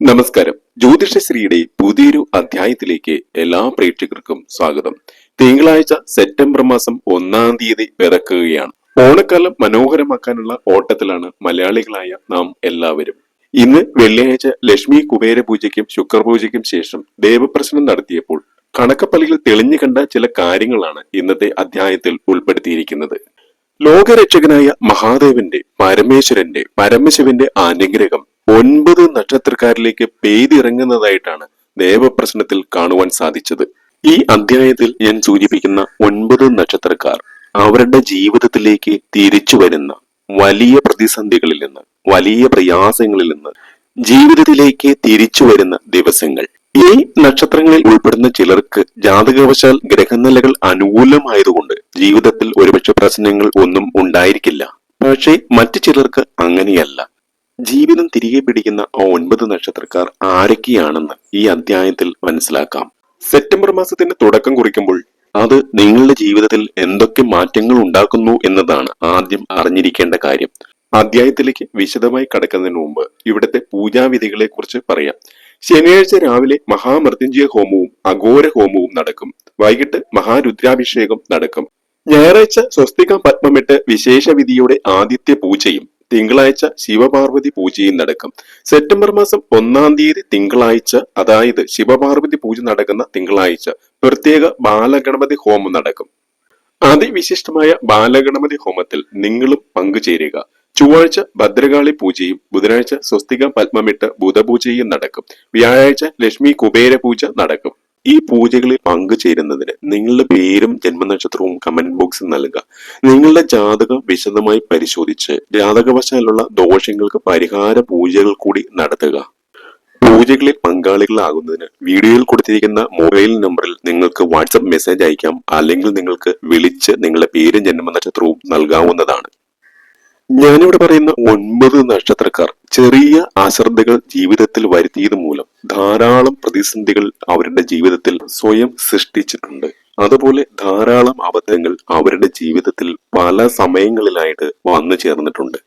നമസ്കാരം. ജ്യോതിഷശ്രീയുടെ പുതിയൊരു അധ്യായത്തിലേക്ക് എല്ലാ പ്രേക്ഷകർക്കും സ്വാഗതം. തിങ്കളാഴ്ച സെപ്റ്റംബർ മാസം ഒന്നാം തീയതി പിറക്കുകയാണ് ഓണക്കാലം മനോഹരമാക്കാനുള്ള ഓട്ടത്തിലാണ് മലയാളികളായ നാം എല്ലാവരും. ഇന്ന് വെള്ളിയാഴ്ച ലക്ഷ്മി കുബേര പൂജയ്ക്കും ശുക്രപൂജയ്ക്കും ശേഷം ദേവപ്രശ്നം നടത്തിയപ്പോൾ കണക്കപ്പലികൾ തെളിഞ്ഞു കണ്ട ചില കാര്യങ്ങളാണ് ഇന്നത്തെ അധ്യായത്തിൽ ഉൾപ്പെടുത്തിയിരിക്കുന്നത്. ലോകരക്ഷകനായ മഹാദേവന്റെ പരമേശ്വരന്റെ പരമശിവന്റെ അനുഗ്രഹം ഒൻപത് നക്ഷത്രക്കാരിലേക്ക് പെയ്തിറങ്ങുന്നതായിട്ടാണ് ദേവപ്രശ്നത്തിൽ കാണുവാൻ സാധിച്ചത്. ഈ അധ്യായത്തിൽ ഞാൻ സൂചിപ്പിക്കുന്ന ഒൻപത് നക്ഷത്രക്കാർ അവരുടെ ജീവിതത്തിലേക്ക് തിരിച്ചു വരുന്ന വലിയ പ്രതിസന്ധികളിൽ നിന്ന് വലിയ പ്രയാസങ്ങളിൽ നിന്ന് ജീവിതത്തിലേക്ക് തിരിച്ചു വരുന്ന ദിവസങ്ങൾ. ഈ നക്ഷത്രങ്ങളിൽ ഉൾപ്പെടുന്ന ചിലർക്ക് ജാതകവശാൽ ഗ്രഹനിലകൾ അനുകൂലമായതുകൊണ്ട് ജീവിതത്തിൽ ഒരുപക്ഷെ പ്രശ്നങ്ങൾ ഒന്നും ഉണ്ടായിരിക്കില്ല. പക്ഷേ മറ്റു ചിലർക്ക് അങ്ങനെയല്ല. ജീവിതം തിരികെ പിടിക്കുന്ന ഒൻപത് നക്ഷത്രക്കാർ ആരൊക്കെയാണെന്ന് ഈ അധ്യായത്തിൽ മനസ്സിലാക്കാം. സെപ്റ്റംബർ മാസത്തിന്റെ തുടക്കം കുറിക്കുമ്പോൾ അത് നിങ്ങളുടെ ജീവിതത്തിൽ എന്തൊക്കെ മാറ്റങ്ങൾ ഉണ്ടാക്കുന്നു എന്നതാണ് ആദ്യം അറിഞ്ഞിരിക്കേണ്ട കാര്യം. അധ്യായത്തിലേക്ക് വിശദമായി കടക്കുന്നതിന് മുമ്പ് ഇവിടുത്തെ പൂജാവിധികളെ കുറിച്ച് പറയാം. ശനിയാഴ്ച രാവിലെ മഹാമൃത്യുഞ്ജയ ഹോമവും അഘോര ഹോമവും നടക്കും. വൈകിട്ട് മഹാരുദ്രാഭിഷേകം നടക്കും. ഞായറാഴ്ച സ്വസ്തിക പത്മമിട്ട് വിശേഷ വിധിയുടെ ആദിത്യ പൂജയും തിങ്കളാഴ്ച ശിവപാർവതി പൂജയും നടക്കും. സെപ്റ്റംബർ മാസം ഒന്നാം തീയതി തിങ്കളാഴ്ച അതായത് ശിവപാർവതി പൂജ നടക്കുന്ന തിങ്കളാഴ്ച പ്രത്യേക ബാലഗണപതി ഹോമം നടക്കും. അതിവിശിഷ്ടമായ ബാലഗണപതി ഹോമത്തിൽ നിങ്ങളും പങ്കുചേരുക. ചൊവ്വാഴ്ച ഭദ്രകാളി പൂജയും ബുധനാഴ്ച സ്വസ്തിക പത്മമിട്ട് ബുധപൂജയും നടക്കും. വ്യാഴാഴ്ച ലക്ഷ്മി കുബേര പൂജ നടക്കും. ഈ പൂജകളിൽ പങ്കുചേരുന്നതിന് നിങ്ങളുടെ പേരും ജന്മനക്ഷത്രവും കമന്റ് ബോക്സിൽ നൽകുക. നിങ്ങളുടെ ജാതകം വിശദമായി പരിശോധിച്ച് ജാതകവശാലുള്ള ദോഷങ്ങൾക്ക് പരിഹാര പൂജകൾ കൂടി നടത്തുക. പൂജകളിൽ പങ്കാളികളാകുന്നതിന് വീഡിയോയിൽ കൊടുത്തിരിക്കുന്ന മൊബൈൽ നമ്പറിൽ നിങ്ങൾക്ക് വാട്സപ്പ് മെസ്സേജ് അയക്കാം. അല്ലെങ്കിൽ നിങ്ങൾക്ക് വിളിച്ച് നിങ്ങളുടെ പേരും ജന്മനക്ഷത്രവും നൽകാവുന്നതാണ്. ഞാനിവിടെ പറയുന്ന ഒൻപത് നക്ഷത്രക്കാർ ചെറിയ അശ്രദ്ധകൾ ജീവിതത്തിൽ വരുത്തിയത് മൂലം ധാരാളം പ്രതിസന്ധികൾ അവരുടെ ജീവിതത്തിൽ സ്വയം സൃഷ്ടിച്ചിട്ടുണ്ട്. അതുപോലെ ധാരാളം അബദ്ധങ്ങൾ അവരുടെ ജീവിതത്തിൽ പല സമയങ്ങളിലായിട്ട് വന്നു ചേർന്നിട്ടുണ്ട്.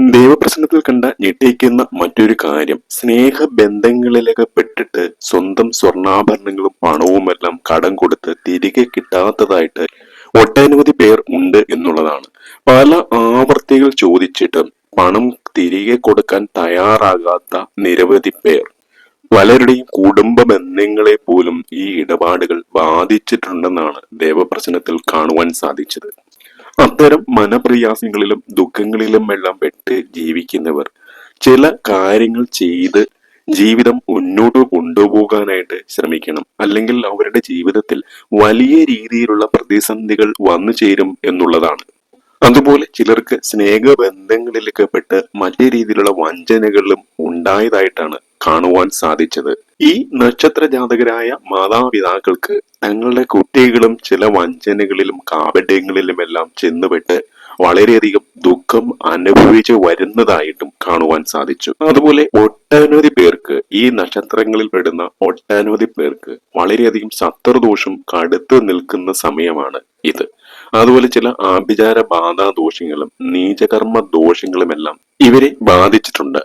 ദൈവപ്രശ്നത്തിൽ കണ്ട ഞെട്ടിക്കുന്ന മറ്റൊരു കാര്യം സ്നേഹബന്ധങ്ങളിലൊക്കെ പെട്ടിട്ട് സ്വന്തം സ്വർണാഭരണങ്ങളും പണവുമെല്ലാം കടം കൊടുത്ത് തിരികെ കിട്ടാത്തതായിട്ട് ഒട്ടനവധി പേർ ഉണ്ട് എന്നുള്ളതാണ്. പല ആവർത്തികൾ ചോദിച്ചിട്ടും പണം തിരികെ കൊടുക്കാൻ തയ്യാറാകാത്ത നിരവധി പേർ. പലരുടെയും കുടുംബ ബന്ധങ്ങളെ പോലും ഈ ഇടപാടുകൾ ബാധിച്ചിട്ടുണ്ടെന്നാണ് ദേവപ്രശ്നത്തിൽ കാണുവാൻ സാധിച്ചത്. അത്തരം മനപ്രയാസങ്ങളിലും ദുഃഖങ്ങളിലും എല്ലാം പെട്ട് ജീവിക്കുന്നവർ ചില കാര്യങ്ങൾ ചെയ്ത് ജീവിതം മുന്നോട്ട് കൊണ്ടുപോകാനായിട്ട് ശ്രമിക്കണം. അല്ലെങ്കിൽ അവരുടെ ജീവിതത്തിൽ വലിയ രീതിയിലുള്ള പ്രതിസന്ധികൾ വന്നു ചേരും എന്നുള്ളതാണ്. അതുപോലെ ചിലർക്ക് സ്നേഹ സ്നേഹബന്ധങ്ങളിലൊക്കെ പെട്ട് മറ്റു രീതിയിലുള്ള വഞ്ചനകളും ഉണ്ടായതായിട്ടാണ് കാണുവാൻ സാധിച്ചത്. ഈ നക്ഷത്ര ജാതകരായ മാതാപിതാക്കൾക്ക് തങ്ങളുടെ കുട്ടികളും ചില വഞ്ചനകളിലും കാപട്യങ്ങളിലുമെല്ലാം ചെന്നുപെട്ട് വളരെയധികം ദുഃഖം അനുഭവിച്ച് വരുന്നതായിട്ടും കാണുവാൻ സാധിച്ചു. അതുപോലെ ഒട്ടനവധി പേർക്ക് ഈ നക്ഷത്രങ്ങളിൽ പെടുന്ന ഒട്ടനവധി പേർക്ക് വളരെയധികം ശത്രുദോഷം കടുത്തു നിൽക്കുന്ന സമയമാണ് ഇത്. അതുപോലെ ചില ആഭിചാര ബാധാ ദോഷങ്ങളും നീചകർമ്മ ദോഷങ്ങളുമെല്ലാം ഇവരെ ബാധിച്ചിട്ടുണ്ട്.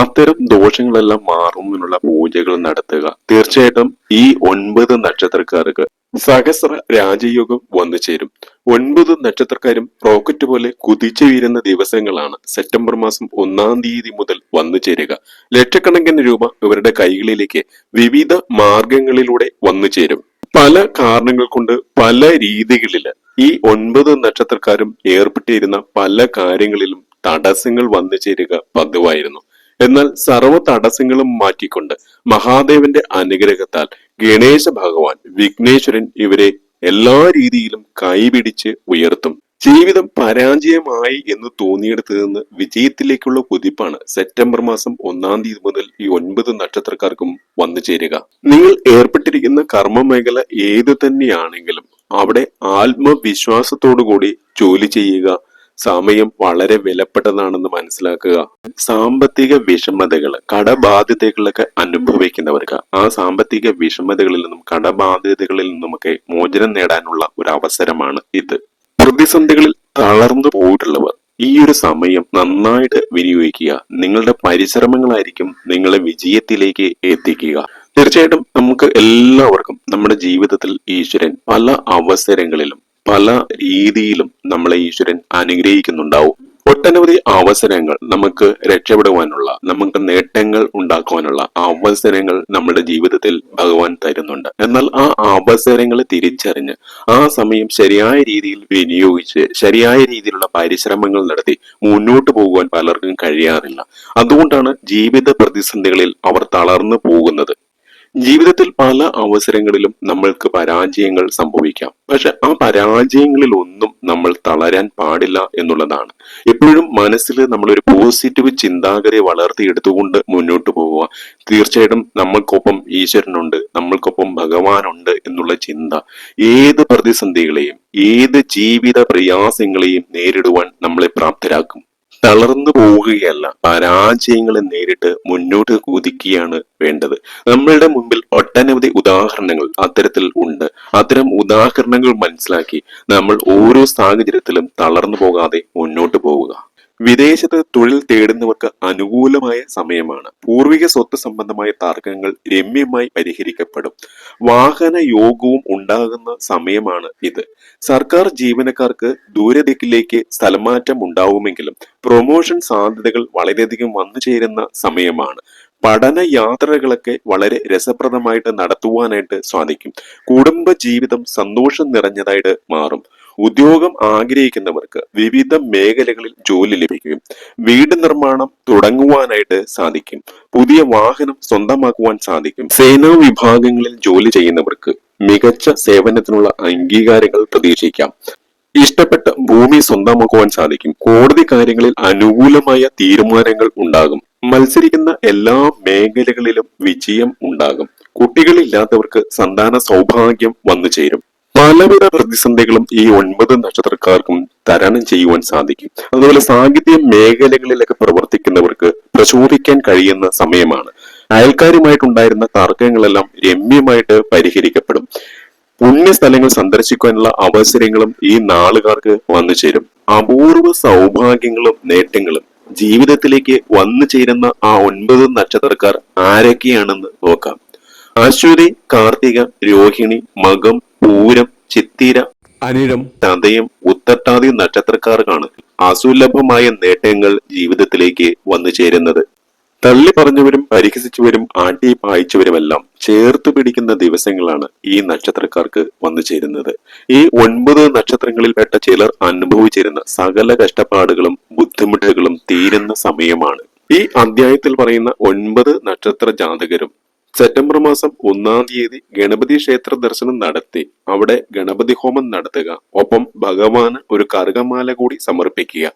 അത്തരം ദോഷങ്ങളെല്ലാം മാറുന്നതിനുള്ള പൂജകൾ നടത്തുക. തീർച്ചയായിട്ടും ഈ ഒൻപത് നക്ഷത്രക്കാർക്ക് സഹസ്ര രാജയോഗം വന്നു ചേരും. ഒൻപത് നക്ഷത്രക്കാരും റോക്കറ്റ് പോലെ കുതിച്ചു വീരുന്ന ദിവസങ്ങളാണ് സെപ്റ്റംബർ മാസം ഒന്നാം തീയതി മുതൽ വന്നു ചേരുക. ലക്ഷക്കണക്കിന് രൂപ ഇവരുടെ കൈകളിലേക്ക് വിവിധ മാർഗങ്ങളിലൂടെ വന്നു ചേരും. പല കാരണങ്ങൾ കൊണ്ട് പല രീതികളിൽ ഈ ഒൻപത് നക്ഷത്രക്കാരും ഏർപ്പെട്ടിരുന്ന പല കാര്യങ്ങളിലും തടസ്സങ്ങൾ വന്നു ചേരുക പതിവായിരുന്നു. എന്നാൽ സർവ തടസ്സങ്ങളും മാറ്റിക്കൊണ്ട് മഹാദേവന്റെ അനുഗ്രഹത്താൽ ഗണേശ ഭഗവാൻ വിഘ്നേശ്വരൻ ഇവരെ എല്ലാ രീതിയിലും കൈപിടിച്ച് ഉയർത്തും. ജീവിതം പരാജയമായി എന്ന് തോന്നിയെടുത്ത് നിന്ന് വിജയത്തിലേക്കുള്ള കുതിപ്പാണ് സെപ്റ്റംബർ മാസം ഒന്നാം തീയതി മുതൽ ഈ ഒൻപത് നക്ഷത്രക്കാർക്കും വന്നു ചേരുക. നിങ്ങൾ ഏർപ്പെട്ടിരിക്കുന്ന കർമ്മ മേഖല ഏതു തന്നെയാണെങ്കിലും അവിടെ ആത്മവിശ്വാസത്തോടു കൂടി ജോലി ചെയ്യുക. സമയം വളരെ വിലപ്പെട്ടതാണെന്ന് മനസ്സിലാക്കുക. സാമ്പത്തിക വിഷമതകൾ കടബാധ്യതകളൊക്കെ അനുഭവിക്കുന്നവർക്ക് ആ സാമ്പത്തിക വിഷമതകളിൽ നിന്നും കടബാധ്യതകളിൽ നിന്നുമൊക്കെ മോചനം നേടാനുള്ള ഒരു അവസരമാണ് ഇത്. പ്രതിസന്ധികളിൽ തളർന്നു പോയിട്ടുള്ളവർ ഈ ഒരു സമയം നന്നായിട്ട് വിനിയോഗിക്കുക. നിങ്ങളുടെ പരിശ്രമങ്ങളായിരിക്കും നിങ്ങളെ വിജയത്തിലേക്ക് എത്തിക്കുക. തീർച്ചയായിട്ടും നമുക്ക് എല്ലാവർക്കും നമ്മുടെ ജീവിതത്തിൽ ഈശ്വരൻ പല അവസരങ്ങളിലും പല രീതിയിലും നമ്മളെ ഈശ്വരൻ അനുഗ്രഹിക്കുന്നുണ്ടാവും. ഒട്ടനവധി അവസരങ്ങൾ നമുക്ക് രക്ഷപ്പെടുവാനുള്ള നമുക്ക് നേട്ടങ്ങൾ ഉണ്ടാക്കുവാനുള്ള അവസരങ്ങൾ നമ്മുടെ ജീവിതത്തിൽ ഭഗവാൻ തരുന്നുണ്ട്. എന്നാൽ ആ അവസരങ്ങൾ തിരിച്ചറിഞ്ഞ് ആ സമയം ശരിയായ രീതിയിൽ വിനിയോഗിച്ച് ശരിയായ രീതിയിലുള്ള പരിശ്രമങ്ങൾ നടത്തി മുന്നോട്ട് പോകുവാൻ പലർക്കും കഴിയാറില്ല. അതുകൊണ്ടാണ് ജീവിത പ്രതിസന്ധികളിൽ അവർ തളർന്നു പോകുന്നത്. ജീവിതത്തിൽ പല അവസരങ്ങളിലും നമ്മൾക്ക് പരാജയങ്ങൾ സംഭവിക്കാം. പക്ഷെ ആ പരാജയങ്ങളിൽ ഒന്നും നമ്മൾ തളരാൻ പാടില്ല എന്നുള്ളതാണ്. എപ്പോഴും മനസ്സിൽ നമ്മൾ ഒരു പോസിറ്റീവ് ചിന്താഗതി വളർത്തിയെടുത്തുകൊണ്ട് മുന്നോട്ട് പോവുക. തീർച്ചയായിട്ടും നമ്മൾക്കൊപ്പം ഈശ്വരനുണ്ട് നമ്മൾക്കൊപ്പം ഭഗവാനുണ്ട് എന്നുള്ള ചിന്ത ഏത് പ്രതിസന്ധികളെയും ഏത് ജീവിത പ്രയാസങ്ങളെയും നേരിടുവാൻ നമ്മളെ പ്രാപ്തരാക്കും. തളർന്നു പോവുകയല്ല. പരാജയങ്ങളെ നേരിട്ട് മുന്നോട്ട് കുതിക്കുകയാണ് വേണ്ടത്. നമ്മളുടെ മുമ്പിൽ ഒട്ടനവധി ഉദാഹരണങ്ങൾ അത്തരത്തിൽ ഉണ്ട്. അത്തരം ഉദാഹരണങ്ങൾ മനസ്സിലാക്കി നമ്മൾ ഓരോ സാഹചര്യത്തിലും തളർന്നു പോകാതെ മുന്നോട്ട് പോവുക. വിദേശത്ത് തൊഴിൽ തേടുന്നവർക്ക് അനുകൂലമായ സമയമാണ്. പൂർവിക സ്വത്ത് സംബന്ധമായ തർക്കങ്ങൾ രമ്യമായി പരിഹരിക്കപ്പെടും. വാഹന യോഗവും ഉണ്ടാകുന്ന സമയമാണ് ഇത്. സർക്കാർ ജീവനക്കാർക്ക് ദൂരദിക്കിലേക്ക് സ്ഥലമാറ്റം ഉണ്ടാവുമെങ്കിലും പ്രൊമോഷൻ സാധ്യതകൾ വളരെയധികം വന്നു ചേരുന്ന സമയമാണ്. പഠന യാത്രകളൊക്കെ വളരെ രസപ്രദമായിട്ട് നടത്തുവാനായിട്ട് സാധിക്കും. കുടുംബ ജീവിതം സന്തോഷം നിറഞ്ഞതായിട്ട് മാറും. ഉദ്യോഗം ആഗ്രഹിക്കുന്നവർക്ക് വിവിധ മേഖലകളിൽ ജോലി ലഭിക്കും വീട് നിർമ്മാണം തുടങ്ങുവാനായിട്ട് സാധിക്കും. പുതിയ വാഹനം സ്വന്തമാക്കുവാൻ സാധിക്കും. സേനാ വിഭാഗങ്ങളിൽ ജോലി ചെയ്യുന്നവർക്ക് മികച്ച സേവനത്തിനുള്ള അംഗീകാരങ്ങൾ പ്രതീക്ഷിക്കാം. ഇഷ്ടപ്പെട്ട ഭൂമി സ്വന്തമാക്കുവാൻ സാധിക്കും. കോടതി കാര്യങ്ങളിൽ അനുകൂലമായ തീരുമാനങ്ങൾ ഉണ്ടാകും. മത്സരിക്കുന്ന എല്ലാ മേഖലകളിലും വിജയം ഉണ്ടാകും. കുട്ടികളില്ലാത്തവർക്ക് സന്താന സൗഭാഗ്യം വന്നു ചേരും. പലവിധ പ്രതിസന്ധികളും ഈ ഒൻപത് നക്ഷത്രക്കാർക്കും തരണം ചെയ്യുവാൻ സാധിക്കും. അതുപോലെ സാഹിത്യ മേഖലകളിലൊക്കെ പ്രവർത്തിക്കുന്നവർക്ക് പ്രചോദിക്കാൻ കഴിയുന്ന സമയമാണ്. അയൽക്കാരുമായിട്ടുണ്ടായിരുന്ന തർക്കങ്ങളെല്ലാം രമ്യമായിട്ട് പരിഹരിക്കപ്പെടും. പുണ്യസ്ഥലങ്ങൾ സന്ദർശിക്കാനുള്ള അവസരങ്ങളും ഈ നാളുകാർക്ക് വന്നു ചേരും. അപൂർവ സൗഭാഗ്യങ്ങളും നേട്ടങ്ങളും ജീവിതത്തിലേക്ക് വന്നു ചേരുന്ന ആ ഒൻപത് നക്ഷത്രക്കാർ ആരൊക്കെയാണെന്ന് നോക്കാം. അശ്വതി കാർത്തിക രോഹിണി മകം പൂരം ചിത്തിര അനിഴം ചതയം ഉത്തട്ടാതി നക്ഷത്രക്കാർക്കാണ് അസുലഭമായ നേട്ടങ്ങൾ ജീവിതത്തിലേക്ക് വന്നു ചേരുന്നത്. തള്ളി പറഞ്ഞവരും പരിഹസിച്ചവരും ആട്ടി പായിച്ചവരുമെല്ലാം ചേർത്ത് പിടിക്കുന്ന ദിവസങ്ങളാണ് ഈ നക്ഷത്രക്കാർക്ക് വന്നു ചേരുന്നത്. ഈ ഒൻപത് നക്ഷത്രങ്ങളിൽപ്പെട്ട ചിലർ അനുഭവിച്ചിരുന്ന സകല കഷ്ടപ്പാടുകളും ബുദ്ധിമുട്ടുകളും തീരുന്ന സമയമാണ്. ഈ അധ്യായത്തിൽ പറയുന്ന ഒൻപത് നക്ഷത്ര ജാതകരും സെപ്റ്റംബർ മാസം ഒന്നാം തീയതി ഗണപതി ക്ഷേത്ര ദർശനം നടത്തി. അവിടെ ഗണപതി ഹോമം നടത്തുക. ഒപ്പം ഭഗവാന് ഒരു കറുകമാല കൂടി സമർപ്പിക്കുക.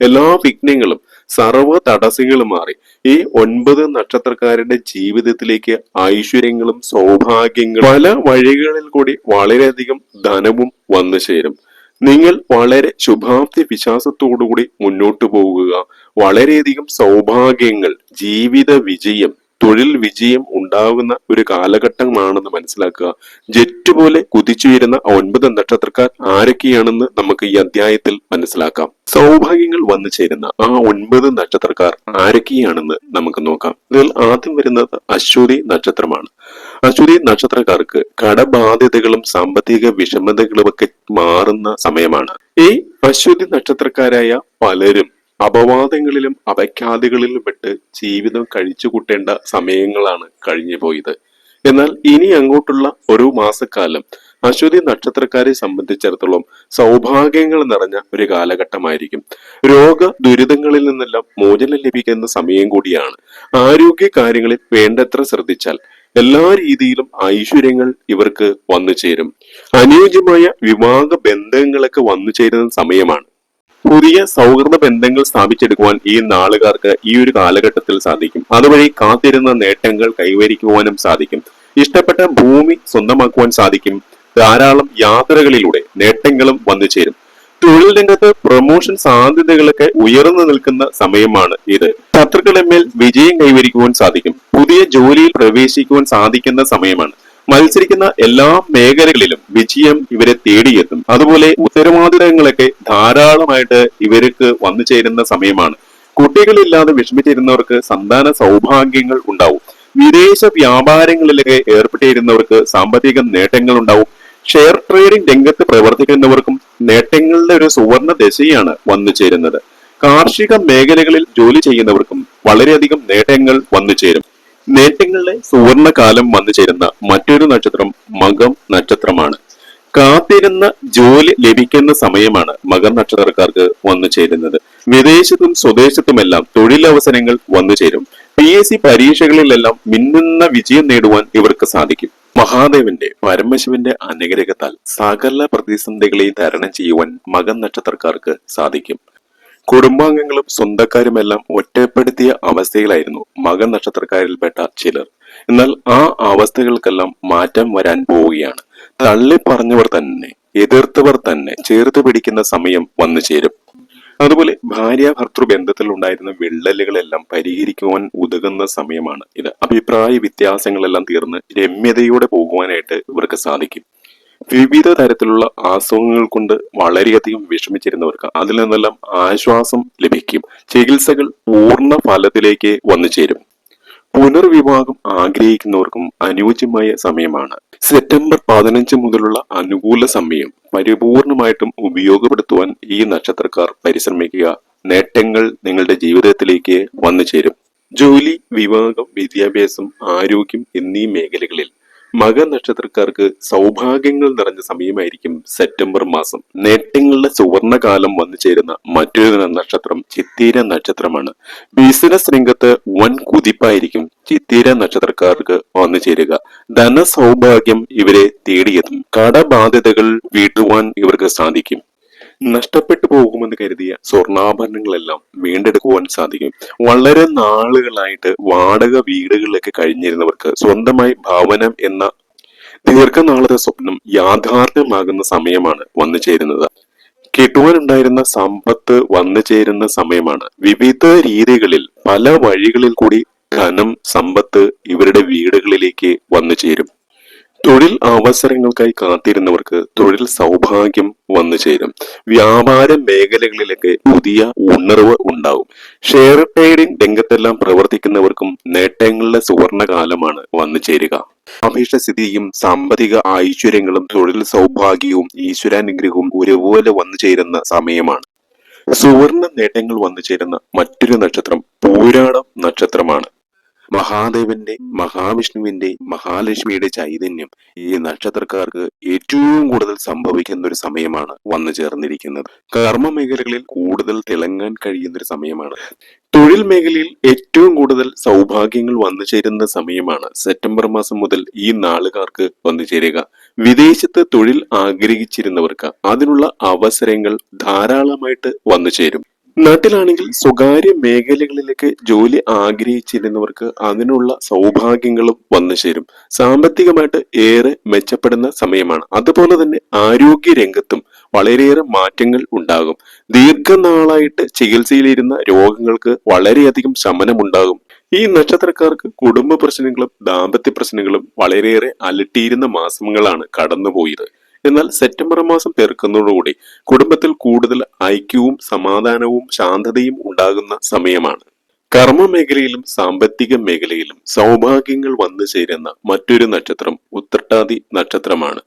എല്ലാ വിഘ്നങ്ങളും സർവ തടസ്സങ്ങളും മാറി. ഈ ഒൻപത് നക്ഷത്രക്കാരുടെ ജീവിതത്തിലേക്ക് ഐശ്വര്യങ്ങളും സൗഭാഗ്യങ്ങളും പല വഴികളിൽ കൂടി വളരെയധികം ധനവും വന്നു ചേരും. നിങ്ങൾ വളരെ ശുഭാപ്തി വിശ്വാസത്തോടുകൂടി മുന്നോട്ടു പോകുക. വളരെയധികം സൗഭാഗ്യങ്ങൾ ജീവിത വിജയം തൊഴിൽ വിജയം ഉണ്ടാകുന്ന ഒരു കാലഘട്ടമാണെന്ന് മനസ്സിലാക്കുക. ജെറ്റ് പോലെ കുതിച്ചുയരുന്ന ഒൻപത് നക്ഷത്രക്കാർ ആരൊക്കെയാണെന്ന് നമുക്ക് ഈ അധ്യായത്തിൽ മനസ്സിലാക്കാം. സൗഭാഗ്യങ്ങൾ വന്നു ചേരുന്ന ആ ഒൻപത് നക്ഷത്രക്കാർ ആരൊക്കെയാണെന്ന് നമുക്ക് നോക്കാം. ഇതിൽ ആദ്യം വരുന്നത് അശ്വതി നക്ഷത്രമാണ്. അശ്വതി നക്ഷത്രക്കാർക്ക് കടബാധ്യതകളും സാമ്പത്തിക വിഷമതകളും ഒക്കെ മാറുന്ന സമയമാണ്. ഈ അശ്വതി നക്ഷത്രക്കാരായ പലരും അപവാദങ്ങളിലും അപഖ്യാതികളിലും പെട്ട് ജീവിതം കഴിച്ചു കൂട്ടേണ്ട സമയങ്ങളാണ് കഴിഞ്ഞു പോയത്. എന്നാൽ ഇനി അങ്ങോട്ടുള്ള ഒരു മാസക്കാലം അശ്വതി നക്ഷത്രക്കാരെ സംബന്ധിച്ചിടത്തോളം സൗഭാഗ്യങ്ങൾ നിറഞ്ഞ ഒരു കാലഘട്ടമായിരിക്കും. രോഗ ദുരിതങ്ങളിൽ നിന്നെല്ലാം മോചനം ലഭിക്കുന്ന സമയം കൂടിയാണ്. ആരോഗ്യ കാര്യങ്ങളിൽ വേണ്ടത്ര ശ്രദ്ധിച്ചാൽ എല്ലാ രീതിയിലും ഐശ്വര്യങ്ങൾ ഇവർക്ക് വന്നു ചേരും അനുയോജ്യമായ വിവാഹ ബന്ധങ്ങളൊക്കെ വന്നു ചേരുന്ന സമയമാണ്. പുതിയ സൗഹൃദ ബന്ധങ്ങൾ സ്ഥാപിച്ചെടുക്കുവാൻ ഈ നാളുകാർക്ക് ഈ ഒരു കാലഘട്ടത്തിൽ സാധിക്കും. അതുവഴി കാത്തിരുന്ന നേട്ടങ്ങൾ കൈവരിക്കുവാനും സാധിക്കും. ഇഷ്ടപ്പെട്ട ഭൂമി സ്വന്തമാക്കുവാൻ സാധിക്കും. ധാരാളം യാത്രകളിലൂടെ നേട്ടങ്ങളും വന്നു ചേരും. തൊഴിൽ രംഗത്ത് പ്രൊമോഷൻ സാധ്യതകളൊക്കെ ഉയർന്നു നിൽക്കുന്ന സമയമാണ് ഇത്. ശത്രുക്കളെ മേൽ വിജയം കൈവരിക്കുവാൻ സാധിക്കും. പുതിയ ജോലിയിൽ പ്രവേശിക്കുവാൻ സാധിക്കുന്ന സമയമാണ്. മത്സരിക്കുന്ന എല്ലാ മേഖലകളിലും വിജയം ഇവരെ തേടിയെത്തും. അതുപോലെ ഉത്തരവാദിത്തങ്ങളൊക്കെ ധാരാളമായിട്ട് ഇവർക്ക് വന്നു ചേരുന്ന സമയമാണ്. കുട്ടികളില്ലാതെ വിഷമിച്ചിരുന്നവർക്ക് സന്താന സൗഭാഗ്യങ്ങൾ ഉണ്ടാവും. വിദേശ വ്യാപാരങ്ങളിലൊക്കെ ഏർപ്പെട്ടിരുന്നവർക്ക് സാമ്പത്തിക നേട്ടങ്ങൾ ഉണ്ടാവും. ഷെയർ ട്രേഡിംഗ് രംഗത്ത് പ്രവർത്തിക്കുന്നവർക്കും നേട്ടങ്ങളുടെ ഒരു സുവർണ ദശയാണ് വന്നു ചേരുന്നത്. കാർഷിക മേഖലകളിൽ ജോലി ചെയ്യുന്നവർക്കും വളരെയധികം നേട്ടങ്ങൾ വന്നു ചേരും. നേട്ടങ്ങളുടെ സുവർണകാലം വന്നു ചേരുന്ന മറ്റൊരു നക്ഷത്രം മകം നക്ഷത്രമാണ്. കാത്തിരുന്ന ജോലി ലഭിക്കുന്ന സമയമാണ് മകം നക്ഷത്രക്കാർക്ക് വന്നു ചേരുന്നത്. വിദേശത്തും സ്വദേശത്തുമെല്ലാം തൊഴിലവസരങ്ങൾ വന്നു ചേരും. പി എസ് സി പരീക്ഷകളിലെല്ലാം മിന്നുന്ന വിജയം നേടുവാൻ ഇവർക്ക് സാധിക്കും. മഹാദേവന്റെ പരമശിവന്റെ അനുഗ്രഹത്താൽ സകല പ്രതിസന്ധികളെയും തരണം ചെയ്യുവാൻ മകൻ നക്ഷത്രക്കാർക്ക് സാധിക്കും. കുടുംബാംഗങ്ങളും സ്വന്തക്കാരുമെല്ലാം ഒറ്റപ്പെടുത്തിയ അവസ്ഥയിലായിരുന്നു മകൻ നക്ഷത്രക്കാരിൽപ്പെട്ട ചിലർ. എന്നാൽ ആ അവസ്ഥകൾക്കെല്ലാം മാറ്റം വരാൻ പോവുകയാണ്. തള്ളി പറഞ്ഞവർ തന്നെ എതിർത്തവർ തന്നെ ചേർത്ത് പിടിക്കുന്ന സമയം വന്നു ചേരും. അതുപോലെ ഭാര്യ ഭർത്തൃ ബന്ധത്തിൽ ഉണ്ടായിരുന്ന വിള്ളലുകളെല്ലാം പരിഹരിക്കുവാൻ ഉതകുന്ന സമയമാണ് ഇത്. അഭിപ്രായ വ്യത്യാസങ്ങളെല്ലാം തീർന്ന് രമ്യതയോടെ പോകുവാനായിട്ട് ഇവർക്ക് സാധിക്കും. വിവിധ തരത്തിലുള്ള അസുഖങ്ങൾ കൊണ്ട് വളരെയധികം വിഷമിച്ചിരുന്നവർക്ക് അതിൽ നിന്നെല്ലാം ആശ്വാസം ലഭിക്കും. ചികിത്സകൾ പൂർണ ഫലത്തിലേക്ക് വന്നു ചേരും. പുനർവിവാഹം ആഗ്രഹിക്കുന്നവർക്കും അനുയോജ്യമായ സമയമാണ്. സെപ്റ്റംബർ പതിനഞ്ച് മുതലുള്ള അനുകൂല സമയം. പരിപൂർണമായിട്ടും ഉപയോഗപ്പെടുത്തുവാൻ ഈ നക്ഷത്രക്കാർ പരിശ്രമിക്കുക. നേട്ടങ്ങൾ നിങ്ങളുടെ ജീവിതത്തിലേക്ക് വന്നു ചേരും. ജോലി വിവാഹം വിദ്യാഭ്യാസം ആരോഗ്യം എന്നീ മേഖലകളിൽ മക നക്ഷത്രക്കാർക്ക് സൗഭാഗ്യങ്ങൾ നിറഞ്ഞ സമയമായിരിക്കും സെപ്റ്റംബർ മാസം. നേട്ടങ്ങളുടെ സുവർണകാലം വന്നു ചേരുന്ന മറ്റൊരു നക്ഷത്രം ചിത്തിര നക്ഷത്രമാണ്. ബിസിനസ് രംഗത്ത് വൻ കുതിപ്പായിരിക്കും ചിത്തിര നക്ഷത്രക്കാർക്ക് വന്നു ചേരുക. ധനസൗഭാഗ്യം ഇവരെ തേടിയെത്തും. കടബാധ്യതകൾ വീട്ടുവാൻ ഇവർക്ക് സാധിക്കും. നഷ്ടപ്പെട്ടു പോകുമെന്ന് കരുതിയ സ്വർണാഭരണങ്ങളെല്ലാം വീണ്ടെടുക്കുവാൻ സാധിക്കും. വളരെ നാളുകളായിട്ട് വാടക വീടുകളിലൊക്കെ കഴിഞ്ഞിരുന്നവർക്ക് സ്വന്തമായി ഭവനം എന്ന ദീർഘനാളത്തെ സ്വപ്നം യാഥാർത്ഥ്യമാകുന്ന സമയമാണ് വന്നു ചേരുന്നത്. കിട്ടുവാനുണ്ടായിരുന്ന സമ്പത്ത് വന്നു ചേരുന്ന സമയമാണ്. വിവിധ രീതികളിൽ പല വഴികളിൽ കൂടി ധനം സമ്പത്ത് ഇവരുടെ വീടുകളിലേക്ക് വന്നു ചേരും. തൊഴിൽ അവസരങ്ങൾക്കായി കാത്തിരുന്നവർക്ക് തൊഴിൽ സൗഭാഗ്യം വന്നു ചേരും. വ്യാപാര മേഖലകളിലൊക്കെ പുതിയ ഉണർവ് ഉണ്ടാവും. ഷെയർ ട്രേഡിംഗ് രംഗത്തെല്ലാം പ്രവർത്തിക്കുന്നവർക്കും നേട്ടങ്ങളുടെ സുവർണകാലമാണ് വന്നു ചേരുക. അഭീഷ്ടസ്ഥിതിയും സാമ്പത്തിക ഐശ്വര്യങ്ങളും തൊഴിൽ സൗഭാഗ്യവും ഈശ്വരാനുഗ്രഹവും ഒരുപോലെ വന്നു ചേരുന്ന സമയമാണ്. സുവർണ നേട്ടങ്ങൾ വന്നു ചേരുന്ന മറ്റൊരു നക്ഷത്രം പൂരാടം നക്ഷത്രമാണ്. മഹാദേവന്റെ മഹാവിഷ്ണുവിന്റെ മഹാലക്ഷ്മിയുടെ ചൈതന്യം ഈ നക്ഷത്രക്കാർക്ക് ഏറ്റവും കൂടുതൽ സംഭവിക്കുന്ന ഒരു സമയമാണ് വന്നു ചേർന്നിരിക്കുന്നത്. കർമ്മ മേഖലകളിൽ കൂടുതൽ തിളങ്ങാൻ കഴിയുന്ന ഒരു സമയമാണ്. തൊഴിൽ മേഖലയിൽ ഏറ്റവും കൂടുതൽ സൗഭാഗ്യങ്ങൾ വന്നു ചേരുന്ന സമയമാണ് സെപ്റ്റംബർ മാസം മുതൽ ഈ നാളുകാർക്ക് വന്നു ചേരുക. വിദേശത്ത് തൊഴിൽ ആഗ്രഹിച്ചിരുന്നവർക്ക് അതിനുള്ള അവസരങ്ങൾ ധാരാളമായിട്ട് വന്നു ചേരും. നാട്ടിലാണെങ്കിൽ സ്വകാര്യ മേഖലകളിലേക്ക് ജോലി ആഗ്രഹിച്ചിരുന്നവർക്ക് അതിനുള്ള സൗഭാഗ്യങ്ങളും വന്നു ചേരും. സാമ്പത്തികമായിട്ട് ഏറെ മെച്ചപ്പെടുന്ന സമയമാണ്. അതുപോലെ തന്നെ ആരോഗ്യ രംഗത്തും വളരെയേറെ മാറ്റങ്ങൾ ഉണ്ടാകും. ദീർഘനാളായിട്ട് ചികിത്സയിലിരുന്ന രോഗങ്ങൾക്ക് വളരെയധികം ശമനമുണ്ടാകും. ഈ നക്ഷത്രക്കാർക്ക് കുടുംബ പ്രശ്നങ്ങളും ദാമ്പത്യ പ്രശ്നങ്ങളും വളരെയേറെ അലട്ടിയിരുന്ന മാസങ്ങളാണ് കടന്നുപോയത്. എന്നാൽ സെപ്റ്റംബർ മാസം പിറക്കുന്നതോടുകൂടി കുടുംബത്തിൽ കൂടുതൽ ഐക്യവും സമാധാനവും ശാന്തതയും ഉണ്ടാകുന്ന സമയമാണ്. കർമ്മ മേഖലയിലും സാമ്പത്തിക മേഖലയിലും സൗഭാഗ്യങ്ങൾ വന്നു ചേരുന്ന മറ്റൊരു നക്ഷത്രം ഉത്രട്ടാതി നക്ഷത്രമാണ്.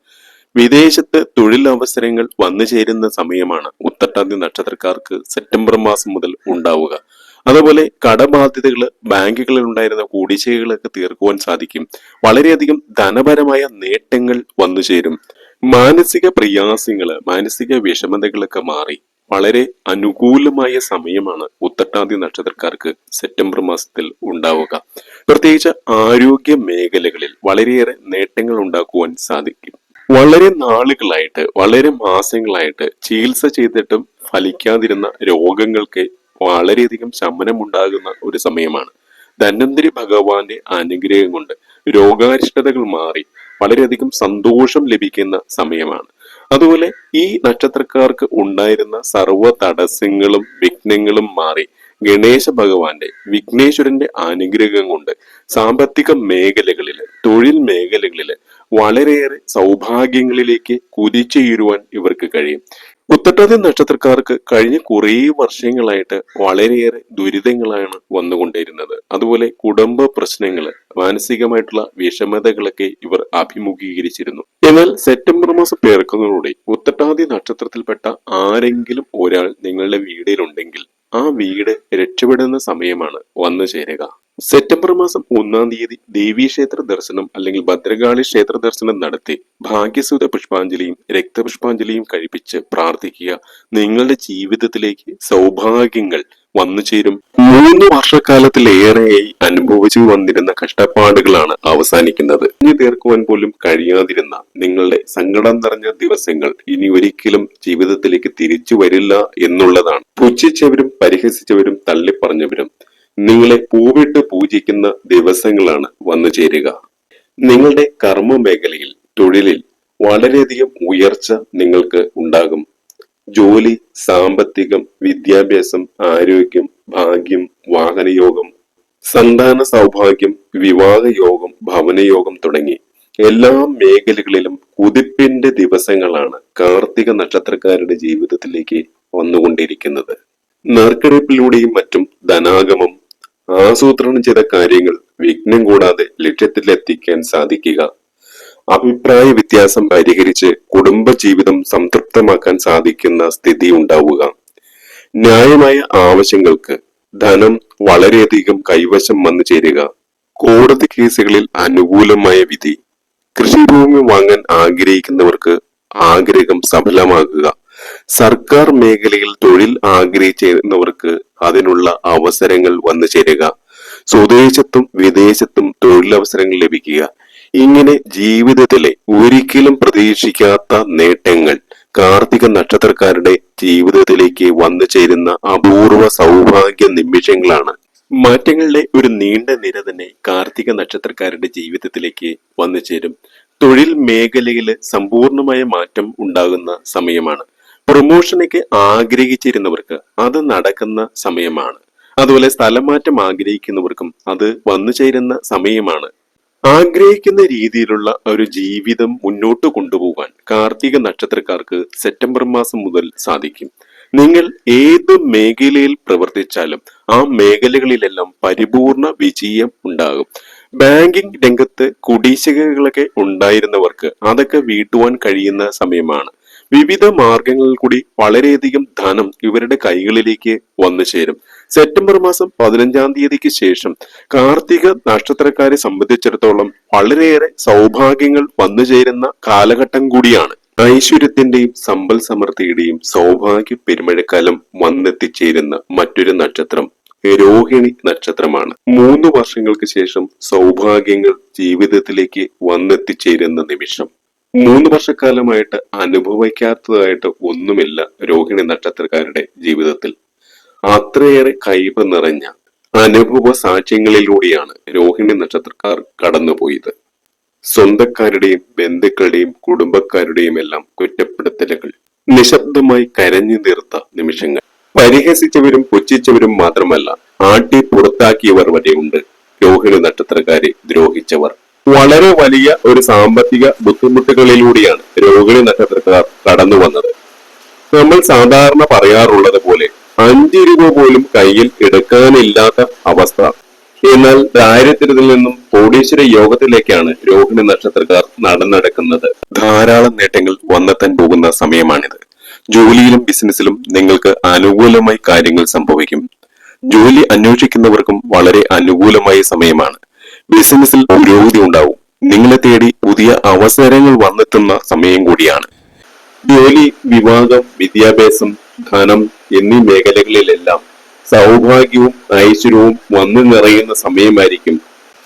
വിദേശത്ത് തൊഴിൽ അവസരങ്ങൾ വന്നു ചേരുന്ന സമയമാണ് ഉത്രട്ടാതി നക്ഷത്രക്കാർക്ക് സെപ്റ്റംബർ മാസം മുതൽ ഉണ്ടാവുക. അതുപോലെ കടബാധ്യതകൾ ബാങ്കുകളിൽ ഉണ്ടായിരുന്ന കൂടിശ്ശേകളൊക്കെ തീർക്കുവാൻ സാധിക്കും. വളരെയധികം ധനപരമായ നേട്ടങ്ങൾ വന്നു ചേരും. മാനസിക പ്രയാസങ്ങൾ മാനസിക വിഷമതകളൊക്കെ മാറി വളരെ അനുകൂലമായ സമയമാണ് ഉത്തട്ടാതി നക്ഷത്രക്കാർക്ക് സെപ്റ്റംബർ മാസത്തിൽ ഉണ്ടാവുക. പ്രത്യേകിച്ച് ആരോഗ്യ മേഖലകളിൽ വളരെയേറെ നേട്ടങ്ങൾ ഉണ്ടാക്കുവാൻ സാധിക്കും. വളരെ നാളുകളായിട്ട് വളരെ മാസങ്ങളായിട്ട് ചികിത്സ ചെയ്തിട്ടും ഫലിക്കാതിരുന്ന രോഗങ്ങൾക്ക് വളരെയധികം ശമനമുണ്ടാകുന്ന ഒരു സമയമാണ്. ധന്വന്തരി ഭഗവാന്റെ അനുഗ്രഹം കൊണ്ട് രോഗാരിഷ്ടതകൾ മാറി വളരെയധികം സന്തോഷം ലഭിക്കുന്ന സമയമാണ്. അതുപോലെ ഈ നക്ഷത്രക്കാർക്ക് ഉണ്ടായിരുന്ന സർവ തടസ്സങ്ങളും വിഘ്നങ്ങളും മാറി ഗണേശ ഭഗവാന്റെ വിഘ്നേശ്വരന്റെ അനുഗ്രഹം കൊണ്ട് സാമ്പത്തിക മേഖലകളിൽ തൊഴിൽ മേഖലകളിൽ വളരെയേറെ സൗഭാഗ്യങ്ങളിലേക്ക് കുതിച്ചുയരുവാൻ ഇവർക്ക് കഴിയും. ഉത്തട്ടാതി നക്ഷത്രക്കാർക്ക് കഴിഞ്ഞ കുറേ വർഷങ്ങളായിട്ട് വളരെയേറെ ദുരിതങ്ങളാണ് വന്നുകൊണ്ടിരുന്നത്. അതുപോലെ കുടുംബ പ്രശ്നങ്ങൾ മാനസികമായിട്ടുള്ള വിഷമതകളൊക്കെ ഇവർ അഭിമുഖീകരിച്ചിരുന്നു. എന്നാൽ സെപ്റ്റംബർ മാസം പേർക്കുന്നതോടെ ഉത്തട്ടാതി നക്ഷത്രത്തിൽപ്പെട്ട ആരെങ്കിലും ഒരാൾ നിങ്ങളുടെ വീടിലുണ്ടെങ്കിൽ ആ വീട് രക്ഷപ്പെടുന്ന സമയമാണ് വന്നു ചേരുക. സെപ്റ്റംബർ മാസം ഒന്നാം തീയതി ദേവീക്ഷേത്ര ദർശനം അല്ലെങ്കിൽ ഭദ്രകാളി ക്ഷേത്ര ദർശനം നടത്തി ഭാഗ്യസൂത പുഷ്പാഞ്ജലിയും രക്തപുഷ്പാഞ്ജലിയും കഴിപ്പിച്ച് പ്രാർത്ഥിക്കുക. നിങ്ങളുടെ ജീവിതത്തിലേക്ക് സൗഭാഗ്യങ്ങൾ വന്നു ചേരും. മൂന്ന് വർഷക്കാലത്തിലേറെയായി അനുഭവിച്ചു വന്നിരുന്ന കഷ്ടപ്പാടുകളാണ് അവസാനിക്കുന്നത്. ഇനി തീർക്കുവാൻ പോലും കഴിയാതിരുന്ന നിങ്ങളുടെ സങ്കടം നിറഞ്ഞ ദിവസങ്ങൾ ഇനി ഒരിക്കലും ജീവിതത്തിലേക്ക് തിരിച്ചു വരില്ല എന്നുള്ളതാണ്. പുച്ഛിച്ചവരും പരിഹസിച്ചവരും തള്ളിപ്പറഞ്ഞവരും നിങ്ങളെ പൂവിട്ട് പൂജിക്കുന്ന ദിവസങ്ങളാണ് വന്നു ചേരുക. നിങ്ങളുടെ കർമ്മ മേഖലയിൽ തൊഴിലിൽ വളരെയധികം ഉയർച്ച നിങ്ങൾക്ക് ഉണ്ടാകും. ജോലി സാമ്പത്തികം വിദ്യാഭ്യാസം ആരോഗ്യം ഭാഗ്യം വാഹനയോഗം സന്താന സൗഭാഗ്യം വിവാഹയോഗം ഭവനയോഗം തുടങ്ങി എല്ലാ മേഖലകളിലും കുതിപ്പിന്റെ ദിവസങ്ങളാണ് കാർത്തിക നക്ഷത്രക്കാരുടെ ജീവിതത്തിലേക്ക് വന്നുകൊണ്ടിരിക്കുന്നത്. നറുക്കെടുപ്പിലൂടെയും മറ്റും ധനാഗമം ആസൂത്രണം ചെയ്ത കാര്യങ്ങൾ വിഘ്നം കൂടാതെ ലക്ഷ്യത്തിലെത്തിക്കാൻ സാധിക്കുക. അഭിപ്രായ വ്യത്യാസം പരിഹരിച്ച് കുടുംബജീവിതം സംതൃപ്തമാക്കാൻ സാധിക്കുന്ന സ്ഥിതി ഉണ്ടാവുക. ന്യായമായ ആവശ്യങ്ങൾക്ക് ധനം വളരെയധികം കൈവശം വന്നു ചേരുക. കോടതി കേസുകളിൽ അനുകൂലമായ വിധി. കൃഷിഭൂമി വാങ്ങാൻ ആഗ്രഹിക്കുന്നവർക്ക് ആഗ്രഹം സഫലമാകുക. സർക്കാർ മേഖലയിൽ തൊഴിൽ ആഗ്രഹിച്ചിരുന്നവർക്ക് അതിനുള്ള അവസരങ്ങൾ വന്നു ചേരുക. സ്വദേശത്തും വിദേശത്തും തൊഴിലവസരങ്ങൾ ലഭിക്കുക. ഇങ്ങനെ ജീവിതത്തിലെ ഒരിക്കലും പ്രതീക്ഷിക്കാത്ത നേട്ടങ്ങൾ കാർത്തിക നക്ഷത്രക്കാരുടെ ജീവിതത്തിലേക്ക് വന്നു ചേരുന്ന അപൂർവ സൗഭാഗ്യ നിമിഷങ്ങളാണ്. മാറ്റങ്ങളുടെ ഒരു നീണ്ട നിര തന്നെ കാർത്തിക നക്ഷത്രക്കാരുടെ ജീവിതത്തിലേക്ക് വന്നു ചേരും. തൊഴിൽ മേഖലയിൽ സമ്പൂർണമായ മാറ്റം ഉണ്ടാകുന്ന സമയമാണ്. പ്രൊമോഷനൊക്കെ ആഗ്രഹിച്ചിരുന്നവർക്ക് അത് നടക്കുന്ന സമയമാണ്. അതുപോലെ സ്ഥലമാറ്റം ആഗ്രഹിക്കുന്നവർക്കും അത് വന്നു ചേരുന്ന സമയമാണ്. ആഗ്രഹിക്കുന്ന രീതിയിലുള്ള ഒരു ജീവിതം മുന്നോട്ട് കൊണ്ടുപോകാൻ കാർത്തിക നക്ഷത്രക്കാർക്ക് സെപ്റ്റംബർ മാസം മുതൽ സാധിക്കും. നിങ്ങൾ ഏത് മേഖലയിൽ പ്രവർത്തിച്ചാലും ആ മേഖലകളിലെല്ലാം പരിപൂർണ വിജയം ഉണ്ടാകും. ബാങ്കിംഗ് രംഗത്ത് കുടീശികകളൊക്കെ ഉണ്ടായിരുന്നവർക്ക് അതൊക്കെ വീട്ടുവാൻ കഴിയുന്ന സമയമാണ്. വിവിധ മാർഗങ്ങളിൽ കൂടി വളരെയധികം ധനം ഇവരുടെ കൈകളിലേക്ക് വന്നു ചേരും. സെപ്റ്റംബർ മാസം പതിനഞ്ചാം തീയതിക്ക് ശേഷം കാർത്തിക നക്ഷത്രക്കാരെ സംബന്ധിച്ചിടത്തോളം വളരെയേറെ സൗഭാഗ്യങ്ങൾ വന്നു ചേരുന്ന കാലഘട്ടം കൂടിയാണ്. ഐശ്വര്യത്തിന്റെയും സമ്പൽ സമൃദ്ധിയുടെയും സൗഭാഗ്യ പെരുമഴക്കാലം വന്നെത്തിച്ചേരുന്ന മറ്റൊരു നക്ഷത്രം രോഹിണി നക്ഷത്രമാണ്. മൂന്ന് വർഷങ്ങൾക്ക് ശേഷം സൗഭാഗ്യങ്ങൾ ജീവിതത്തിലേക്ക് വന്നെത്തിച്ചേരുന്ന നിമിഷം. മൂന്ന് വർഷക്കാലമായിട്ട് അനുഭവിക്കാത്തതായിട്ട് ഒന്നുമില്ല രോഹിണി നക്ഷത്രക്കാരുടെ ജീവിതത്തിൽ. അത്രയേറെ കൈവ് നിറഞ്ഞ അനുഭവ സാക്ഷ്യങ്ങളിലൂടെയാണ് രോഹിണി നക്ഷത്രക്കാർ കടന്നുപോയത്. സ്വന്തക്കാരുടെയും ബന്ധുക്കളുടെയും കുടുംബക്കാരുടെയും എല്ലാം കുറ്റപ്പെടുത്തലുകൾ നിശബ്ദമായി കരഞ്ഞു തീർത്ത നിമിഷങ്ങൾ. പരിഹസിച്ചവരും പുച്ഛിച്ചവരും മാത്രമല്ല ആട്ടി പുറത്താക്കിയവർ വരെയുണ്ട് രോഹിണി നക്ഷത്രക്കാരെ ദ്രോഹിച്ചവർ. വളരെ വലിയ ഒരു സാമ്പത്തിക ബുദ്ധിമുട്ടുകളിലൂടെയാണ് രോഹിണി നക്ഷത്രക്കാർ കടന്നു വന്നത്. നമ്മൾ സാധാരണ പറയാറുള്ളത് പോലെ അഞ്ച് രൂപ പോലും കയ്യിൽ എടുക്കാനില്ലാത്ത അവസ്ഥ. എന്നാൽ ദാരിദ്ര്യത്തിൽ നിന്നും കോടീശ്വര യോഗത്തിലേക്കാണ് രോഹിണി നക്ഷത്രക്കാർ നടന്നെടുക്കുന്നത്. ധാരാളം നേട്ടങ്ങൾ വന്നെത്താൻ പോകുന്ന സമയമാണിത്. ജോലിയിലും ബിസിനസ്സിലും നിങ്ങൾക്ക് അനുകൂലമായി കാര്യങ്ങൾ സംഭവിക്കും. ജോലി അന്വേഷിക്കുന്നവർക്കും വളരെ അനുകൂലമായ സമയമാണ്. ബിസിനസ്സിൽ പുരോഗതി ഉണ്ടാവും. നിങ്ങളെ തേടി പുതിയ അവസരങ്ങൾ വന്നെത്തുന്ന സമയം കൂടിയാണ്. ജോലി വിവാഹം വിദ്യാഭ്യാസം ധനം എന്നീ മേഖലകളിലെല്ലാം സൗഭാഗ്യവും ഐശ്വര്യവും വന്നു നിറയുന്ന സമയമായിരിക്കും.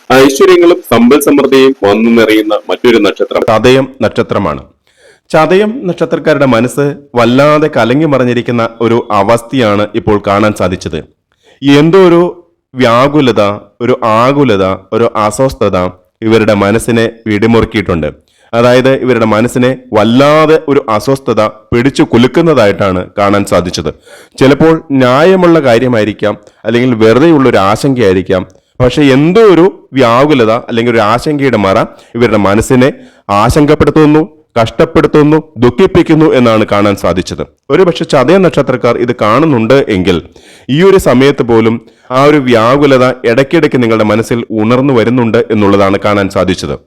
ഐശ്വര്യങ്ങളും സമ്പൽ സമൃദ്ധിയും വന്നു നിറയുന്ന മറ്റൊരു നക്ഷത്രം. ചതയം നക്ഷത്രമാണ്. ചതയം നക്ഷത്രക്കാരുടെ മനസ്സ് വല്ലാതെ കലങ്ങി മറിഞ്ഞിരിക്കുന്ന ഒരു അവസ്ഥയാണ് ഇപ്പോൾ കാണാൻ സാധിച്ചത്. എന്തോ ഒരു വ്യാകുലത ഒരു ആകുലത ഒരു അസ്വസ്ഥത ഇവരുടെ മനസ്സിനെ പിടിമുറുക്കിയിട്ടുണ്ട്. അതായത് ഇവരുടെ മനസ്സിനെ വല്ലാതെ ഒരു അസ്വസ്ഥത പിടിച്ചു കുലുക്കുന്നതായിട്ടാണ് കാണാൻ സാധിച്ചത്. ചിലപ്പോൾ ന്യായമുള്ള കാര്യമായിരിക്കാം അല്ലെങ്കിൽ വെറുതെയുള്ള ഒരു ആശങ്കയായിരിക്കാം. പക്ഷെ എന്തോ ഒരു വ്യാകുലത അല്ലെങ്കിൽ ഒരു ആശങ്കയുടെ മറ ഇവരുടെ മനസ്സിനെ ആശങ്കപ്പെടുത്തുന്നു കഷ്ടപ്പെടുത്തുന്നു ദുഃഖിപ്പിക്കുന്നു എന്നാണ് കാണാൻ സാധിച്ചത്. ഒരുപക്ഷെ ചതയ നക്ഷത്രക്കാർ ഇത് കാണുന്നുണ്ട് എങ്കിൽ ഈ ഒരു സമയത്ത് പോലും ആ ഒരു വ്യാകുലത ഇടയ്ക്കിടയ്ക്ക് നിങ്ങളുടെ മനസ്സിൽ ഉണർന്നു വരുന്നുണ്ട് എന്നുള്ളതാണ് കാണാൻ സാധിച്ചത്.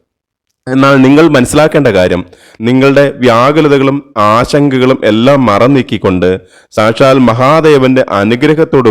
എന്നാൽ നിങ്ങൾ മനസ്സിലാക്കേണ്ട കാര്യം നിങ്ങളുടെ വ്യാകുലതകളും ആശങ്കകളും എല്ലാം മറന്നീക്കിക്കൊണ്ട് സാക്ഷാൽ മഹാദേവന്റെ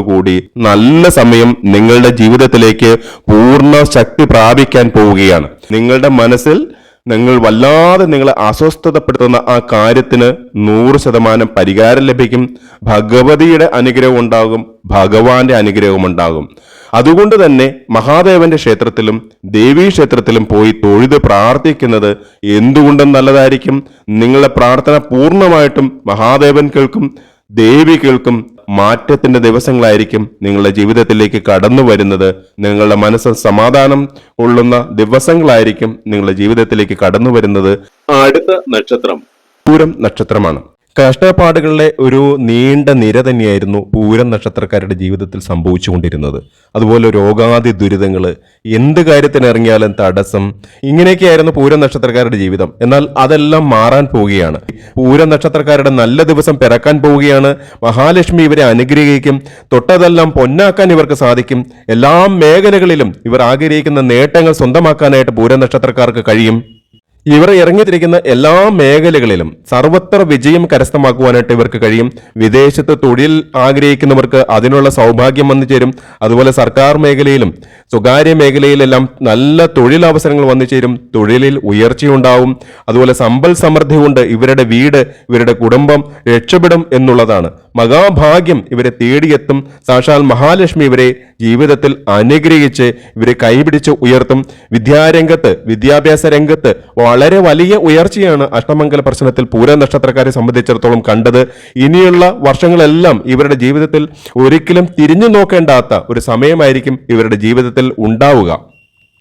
കൂടി നല്ല സമയം നിങ്ങളുടെ ജീവിതത്തിലേക്ക് പൂർണ ശക്തി പ്രാപിക്കാൻ പോവുകയാണ്. നിങ്ങളുടെ മനസ്സിൽ നിങ്ങൾ വല്ലാതെ നിങ്ങളെ അസ്വസ്ഥതപ്പെടുത്തുന്ന ആ കാര്യത്തിന് നൂറ് ശതമാനം പരിഹാരം ലഭിക്കും. ഭഗവതിയുടെ അനുഗ്രഹം ഉണ്ടാകും ഭഗവാന്റെ അനുഗ്രഹം ഉണ്ടാകും. അതുകൊണ്ട് തന്നെ മഹാദേവന്റെ ക്ഷേത്രത്തിലും ദേവീ ക്ഷേത്രത്തിലും പോയി തൊഴുത് പ്രാർത്ഥിക്കുന്നത് എന്തുകൊണ്ടും നല്ലതായിരിക്കും. നിങ്ങളുടെ പ്രാർത്ഥന പൂർണമായിട്ടും മഹാദേവൻ കേൾക്കും ദേവി കേൾക്കും മാറ്റത്തിന്റെ ദിവസങ്ങളായിരിക്കും നിങ്ങളുടെ ജീവിതത്തിലേക്ക് കടന്നു വരുന്നത്. നിങ്ങളുടെ മനസ്സ് സമാധാനം കൊള്ളുന്ന ദിവസങ്ങളായിരിക്കും നിങ്ങളുടെ ജീവിതത്തിലേക്ക് കടന്നു വരുന്നത്. അടുത്ത നക്ഷത്രം. പൂരം നക്ഷത്രമാണ്. കഷ്ടപ്പാടുകളുടെ ഒരു നീണ്ട നിര തന്നെയായിരുന്നു പൂരം നക്ഷത്രക്കാരുടെ ജീവിതത്തിൽ സംഭവിച്ചുകൊണ്ടിരുന്നത്. അതുപോലെ രോഗാതി ദുരിതങ്ങൾ എന്ത് കാര്യത്തിന് ഇറങ്ങിയാലും തടസ്സം ഇങ്ങനെയൊക്കെയായിരുന്നു പൂരം നക്ഷത്രക്കാരുടെ ജീവിതം. എന്നാൽ അതെല്ലാം മാറാൻ പോവുകയാണ്. പൂരം നക്ഷത്രക്കാരുടെ നല്ല ദിവസം പിറക്കാൻ പോവുകയാണ്. മഹാലക്ഷ്മി ഇവരെ അനുഗ്രഹിക്കും. തൊട്ടതെല്ലാം പൊന്നാക്കാൻ ഇവർക്ക് സാധിക്കും. എല്ലാ മേഖലകളിലും ഇവർ ആഗ്രഹിക്കുന്ന നേട്ടങ്ങൾ സ്വന്തമാക്കാനായിട്ട് പൂരം നക്ഷത്രക്കാർക്ക് കഴിയും. ഇവർ ഇറങ്ങിത്തിരിക്കുന്ന എല്ലാ മേഖലകളിലും സർവത്ര വിജയം കരസ്ഥമാക്കുവാനായിട്ട് ഇവർക്ക് കഴിയും. വിദേശത്ത് തൊഴിൽ ആഗ്രഹിക്കുന്നവർക്ക് അതിനുള്ള സൗഭാഗ്യം വന്നു ചേരും. അതുപോലെ സർക്കാർ മേഖലയിലും സ്വകാര്യ മേഖലയിലെല്ലാം നല്ല തൊഴിലവസരങ്ങൾ വന്നു ചേരും. തൊഴിലിൽ ഉയർച്ചയുണ്ടാവും. അതുപോലെ സമ്പൽ സമൃദ്ധി കൊണ്ട് ഇവരുടെ വീട് ഇവരുടെ കുടുംബം രക്ഷപ്പെടും എന്നുള്ളതാണ്. മഹാഭാഗ്യം ഇവരെ തേടിയെത്തും. സാക്ഷാൽ മഹാലക്ഷ്മി ഇവരെ ജീവിതത്തിൽ അനുഗ്രഹിച്ച് ഇവരെ കൈപിടിച്ച് ഉയർത്തും. വിദ്യാരംഗത്ത് വിദ്യാഭ്യാസ രംഗത്ത് വളരെ വലിയ ഉയർച്ചയാണ് അഷ്ടമംഗല പ്രശ്നത്തിൽ പൂര നക്ഷത്രക്കാരെ സംബന്ധിച്ചിടത്തോളം കണ്ടത്. ഇനിയുള്ള വർഷങ്ങളെല്ലാം ഇവരുടെ ജീവിതത്തിൽ ഒരിക്കലും തിരിഞ്ഞു നോക്കേണ്ടാത്ത ഒരു സമയമായിരിക്കും ഇവരുടെ ജീവിതത്തിൽ ഉണ്ടാവുക.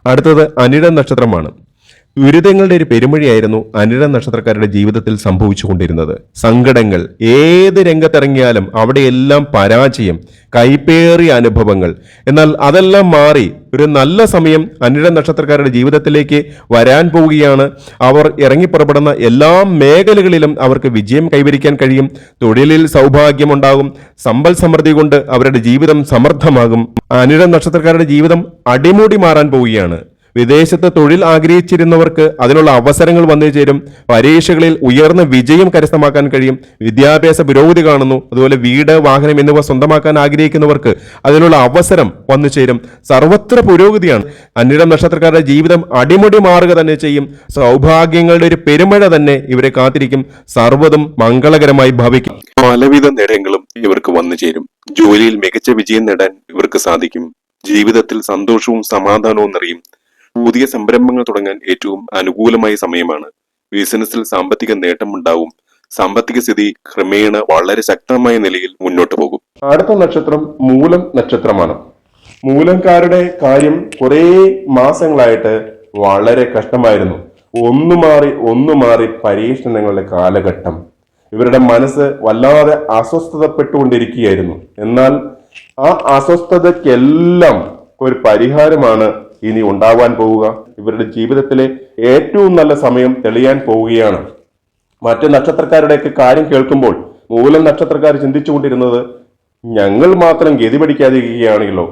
അടുത്തത് അനിഴ നക്ഷത്രമാണ്. ദുരിതങ്ങളുടെ ഒരു പെരുമഴിയായിരുന്നു അനിട നക്ഷത്രക്കാരുടെ ജീവിതത്തിൽ സംഭവിച്ചുകൊണ്ടിരുന്നത്. സങ്കടങ്ങൾ ഏത് രംഗത്തിറങ്ങിയാലും അവിടെയെല്ലാം പരാജയം കൈപ്പേറിയ അനുഭവങ്ങൾ. എന്നാൽ അതെല്ലാം മാറി ഒരു നല്ല സമയം അനിഴ നക്ഷത്രക്കാരുടെ ജീവിതത്തിലേക്ക് വരാൻ പോവുകയാണ്. അവർ ഇറങ്ങിപ്പുറപ്പെടുന്ന എല്ലാ മേഖലകളിലും അവർക്ക് വിജയം കൈവരിക്കാൻ കഴിയും. തൊഴിലിൽ സൗഭാഗ്യമുണ്ടാകും. സമ്പൽ സമൃദ്ധി കൊണ്ട് അവരുടെ ജീവിതം സമർത്ഥമാകും അനിഴ നക്ഷത്രക്കാരുടെ ജീവിതം അടിമുടി മാറാൻ പോവുകയാണ്. വിദേശത്ത് തൊഴിൽ ആഗ്രഹിച്ചിരുന്നവർക്ക് അതിനുള്ള അവസരങ്ങൾ വന്നു ചേരും. പരീക്ഷകളിൽ ഉയർന്ന വിജയം കരസ്ഥമാക്കാൻ കഴിയും. വിദ്യാഭ്യാസ പുരോഗതി കാണുന്നു. അതുപോലെ വീട് വാഹനം എന്നിവ സ്വന്തമാക്കാൻ ആഗ്രഹിക്കുന്നവർക്ക് അതിനുള്ള അവസരം വന്നു ചേരും. സർവത്ര പുരോഗതിയാണ്. അന്നിടം നക്ഷത്രക്കാരുടെ ജീവിതം അടിമുടി മാറുക തന്നെ ചെയ്യും. സൗഭാഗ്യങ്ങളുടെ ഒരു പെരുമഴ തന്നെ ഇവരെ കാത്തിരിക്കും. സർവതും മംഗളകരമായി ഭവിക്കും. പലവിധ നേട്ടങ്ങളും ഇവർക്ക് വന്നു ചേരും. ജോലിയിൽ മികച്ച വിജയം നേടാൻ ഇവർക്ക് സാധിക്കും. ജീവിതത്തിൽ സന്തോഷവും സമാധാനവും നിറയും. പുതിയ സംരംഭങ്ങൾ തുടങ്ങാൻ ഏറ്റവും അനുകൂലമായ സമയമാണ്. ബിസിനസ്സിൽ സാമ്പത്തിക നേട്ടമുണ്ടാവും. സാമ്പത്തിക സ്ഥിതി ക്രമേണ വളരെ ശക്തമായ നിലയിൽ മുന്നോട്ട് പോകും. അടുത്ത നക്ഷത്രം മൂലം നക്ഷത്രമാണ്. മൂലംകാരുടെ കാര്യം കുറേ മാസങ്ങളായിട്ട് വളരെ കഷ്ടമായിരുന്നു. ഒന്നു മാറി ഒന്നു മാറി പരീക്ഷണങ്ങളുടെ കാലഘട്ടം. ഇവരുടെ മനസ്സ് വല്ലാതെ അസ്വസ്ഥതപ്പെട്ടുകൊണ്ടിരിക്കുകയായിരുന്നു. എന്നാൽ ആ അസ്വസ്ഥതയ്ക്കെല്ലാം ഒരു പരിഹാരമാണ് ഇനി ഉണ്ടാവാൻ പോവുക. ഇവരുടെ ജീവിതത്തിലെ ഏറ്റവും നല്ല സമയം തെളിയാൻ പോവുകയാണ്. മറ്റു നക്ഷത്രക്കാരുടെയൊക്കെ കാര്യം കേൾക്കുമ്പോൾ മൂലം നക്ഷത്രക്കാർ ചിന്തിച്ചുകൊണ്ടിരുന്നത് ഞങ്ങൾ മാത്രം ഗതി പഠിക്കാതിരിക്കുകയാണെങ്കിലോ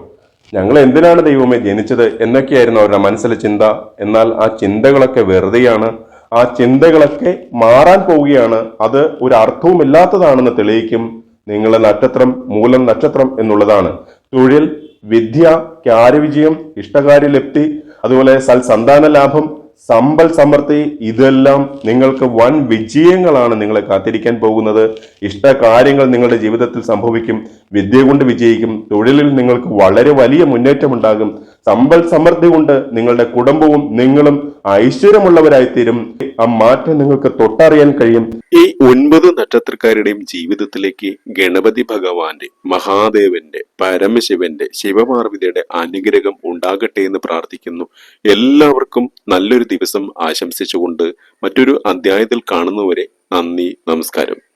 ഞങ്ങൾ എന്തിനാണ് ദൈവമേ ജനിച്ചത് എന്നൊക്കെയായിരുന്നു അവരുടെ മനസ്സിലെ ചിന്ത. എന്നാൽ ആ ചിന്തകളൊക്കെ വെറുതെയാണ്. ആ ചിന്തകളൊക്കെ മാറാൻ പോവുകയാണ്. അത് ഒരു അർത്ഥവുമില്ലാത്തതാണെന്ന് തെളിയിക്കും നിങ്ങളുടെ നക്ഷത്രം മൂലം നക്ഷത്രം എന്നുള്ളതാണ്. തൊഴിൽ വിദ്യ കാര്യവിജയം ഇഷ്ടകാര്യലപ്തി അതുപോലെ സൽസന്താന ലാഭം സമ്പൽ സമൃദ്ധി ഇതെല്ലാം നിങ്ങൾക്ക് വൻ വിജയങ്ങളാണ് നിങ്ങളെ കാത്തിരിക്കാൻ പോകുന്നത്. ഇഷ്ടകാര്യങ്ങൾ നിങ്ങളുടെ ജീവിതത്തിൽ സംഭവിക്കും വിദ്യ കൊണ്ട് വിജയിക്കും തൊഴിലിൽ നിങ്ങൾക്ക് വളരെ വലിയ മുന്നേറ്റം ഉണ്ടാകും സമ്പൽ സമൃദ്ധി കൊണ്ട് നിങ്ങളുടെ കുടുംബവും നിങ്ങളും ഐശ്വര്യമുള്ളവരായിത്തീരും. ആ മാറ്റം നിങ്ങൾക്ക് തൊട്ടറിയാൻ കഴിയും. ഈ ഒൻപത് നക്ഷത്രക്കാരുടെയും ജീവിതത്തിലേക്ക് ഗണപതി ഭഗവാന്റെ മഹാദേവന്റെ പരമശിവന്റെ ശിവപാർവതിയുടെ അനുഗ്രഹം ഉണ്ടാകട്ടെ എന്ന് പ്രാർത്ഥിക്കുന്നു. എല്ലാവർക്കും നല്ലൊരു ദിവസം ആശംസിച്ചുകൊണ്ട് മറ്റൊരു അധ്യായത്തിൽ കാണുന്നവരെ നന്ദി നമസ്കാരം.